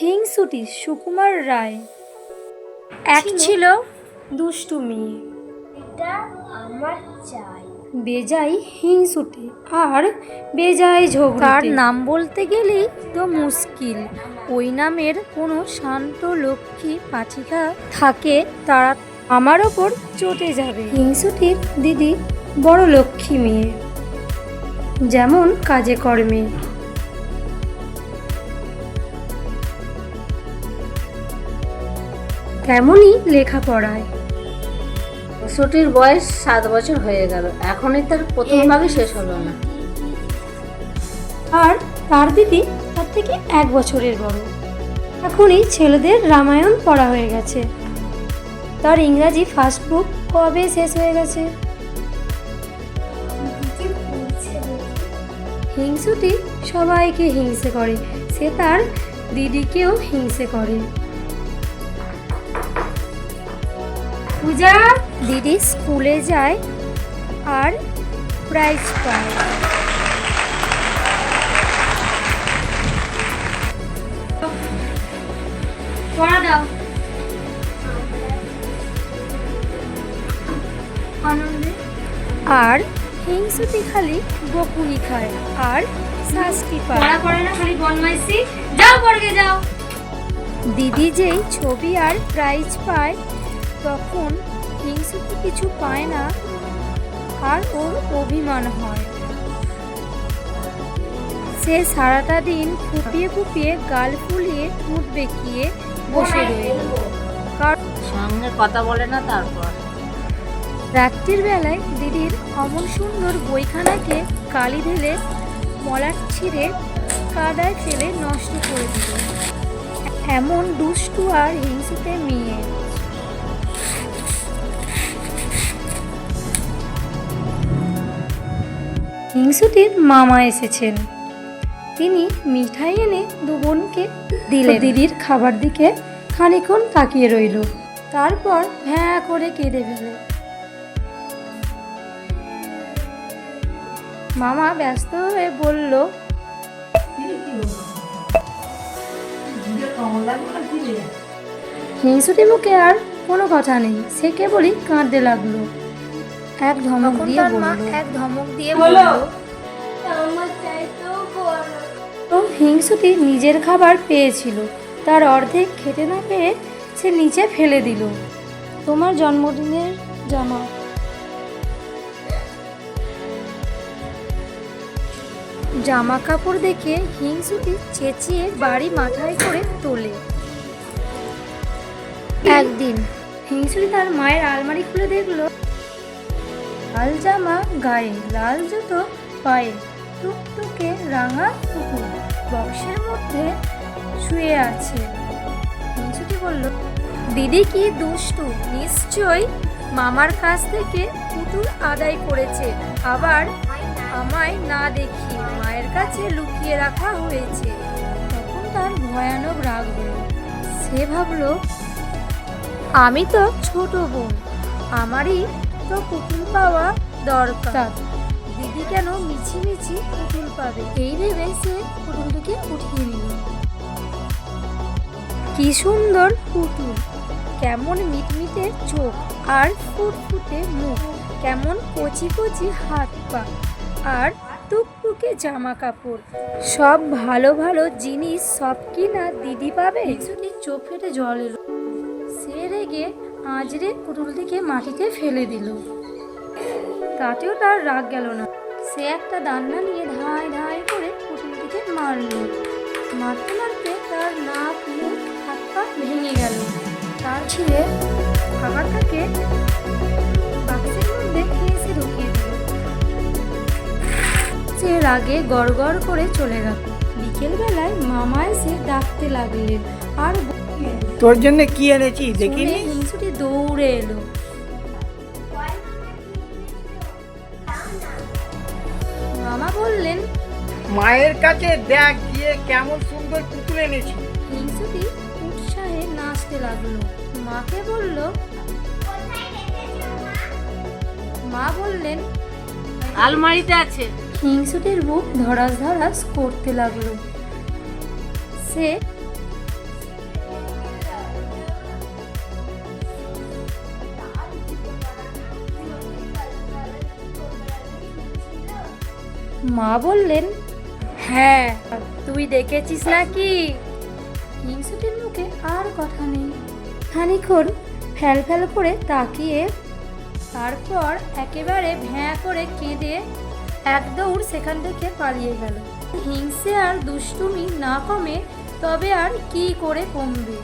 হিংসুটি সুকুমার রায়। এক ছিল দুষ্টু মেয়ে। এটা আমার চাই। বেজাই হিংসুটি আর বেজাই ঝগড়া তার নাম বলতে গেলেই তো মুশকিল। ওই নামের কোনো শান্ত লক্ষ্মী পাচিকা থাকে তারা আমার ওপর চটে যাবে। হিংসুটির দিদি বড় লক্ষ্মী মেয়ে। যেমন কাজে কর্মে। তেমনই লেখাপড়ায়। ছুটির বয়স সাত বছর হয়ে গেল। এখনই তার প্রথম ভাগে শেষ হলো না। আর তার দিদি তার থেকে এক বছরের বড়। এখনই ছেলেদের রামায়ণ পড়া হয়ে গেছে। তার ইংরাজি ফার্স্ট বুক কবে শেষ হয়ে গেছে। হিংসুটি সবাইকে হিংসে করে। সে তার দিদিকেও হিংসে করে। পূজা দিদি স্কুলে যায় আর প্রাইজ পায়। পড়া দাও। আর হিংসুটি খালি বকুনি খায় আর শাস্তি পায়। পড়া করে না খালি বদমাইশি। যাও পড়গে যাও। দিদি যেই ছবি আর প্রাইজ পায় তখন হিংসুটি কিছু পায় না আর ওর অভিমান হয়। সে সারাটা দিন ফুপিয়ে ফুপিয়ে গাল ফুলিয়ে ঠোঁট বেঁকিয়ে বসে রইল কারণ সঙ্গে কথা বলে না তারপর। রাত্রির বেলায় দিদির অমন সুন্দর বইখানাকে কালি ঢেলে মলাট ছিঁড়ে কাদায় ফেলে নষ্ট করে দিল। এমন দুষ্টু আর হিংসুতে মেয়ে। হিংসুটির মামা এসেছেন। তিনি মিঠাই এনে দু বোনকে দিলে দিদির খাবার দিকে খানিক্ষণ তাকিয়ে রইল। তারপর ভ্যাঁ করে কেঁদে ফেলে। মামা ব্যস্ত হয়ে বলল হিংসুটি মুখে আর কোনো কথা নেই। সে কেবলই কাঁদতে লাগল। এক ধমক দিয়ে বলল এক ধমক দিয়ে বলল হিংসুটি নিজের খাবার পেয়েছিল। তার অর্ধেক খেতে না পেয়ে সে নিচে ফেলে দিল। তোমার জন্মদিনের জামা। জামা কাপড় দেখে হিংসুটি চেঁচিয়ে বাড়ি মাথায় করে তোলে। একদিন হিংসুটি তার মায়ের আলমারি খুলে দেখল লাল জামা গায়ে লাল জুতো, পায়ে টুকটুকে রাঙা কুকুর বক্সের মধ্যে শুয়ে আছে। হিংসুটি বলল, দিদি কি দুষ্টু? নিশ্চয়ই মামার কাছ থেকে পুতুল আদায় করেছে। আবার আমায় না দেখি মায়ের কাছে লুকিয়ে রাখা হয়েছে। তখন তার ভয়ানক রাগ হলো। সে ভাবল, আমি তো ছোট বোন, আমারই তো পুতুল পাওয়া দরকার। দিদি কেন মিছি মিছি পুতুল পাবে? এই ভেবে সে পুতুলটিকে উঠিয়ে নিল। কি সুন্দর পুতুল। কেমন মিটমিটে চোখ আর ফুটফুটে মুখ। কেমন কচি কচি হাত পা আর টুকটুকে জামা কাপড়। সব ভালো ভালো জিনিস সব কি না দিদি পাবে? চোখ ফেটে জল এলো। সে রেগে আজরে পুতুলটিকে মাটিতে ফেলে দিল। তাতেও তার রাগ গেল না। সে একটা দান্না নিয়ে ধায় ধায় করে পুতুলটিকে মারল। মারতে মারতে তার নাক মুখ হাত পা ভেঙে গেল। তার ছিঁড়ে খাবারটাকে বাক্সের মধ্যে ঢুকিয়ে দিল। সে রাগে গড় করে চলে গেল। বিকেলবেলায় মামা এসে ডাকতে লাগলেন। আর তোর জন্য কি এনেছি দেখিনি? শুনে এলো। মামা বললেন মায়ের কাছে দেখ গিয়ে কেমন সুন্দর পুতুল এনেছি। হিংসুটি উৎসাহে নাচতে লাগল। মাকে বলল মা বললেন আলমারিতে আছে। হিংসুটির বুক ধরাস ধরাস করতে লাগল। সে বললেন হ্যাঁ তুই দেখেছিস নাকি? হিংসুটির মুখে আর কথা নেই। খানিক্ষণ ফ্যাল ফ্যাল করে তাকিয়ে তারপর একেবারে ভ্যাঁ করে কেঁদে এক দৌড় সেখান থেকে পালিয়ে গেল। হিংসে আর দুষ্টুমি না কমে তবে আর কি করে কমবে?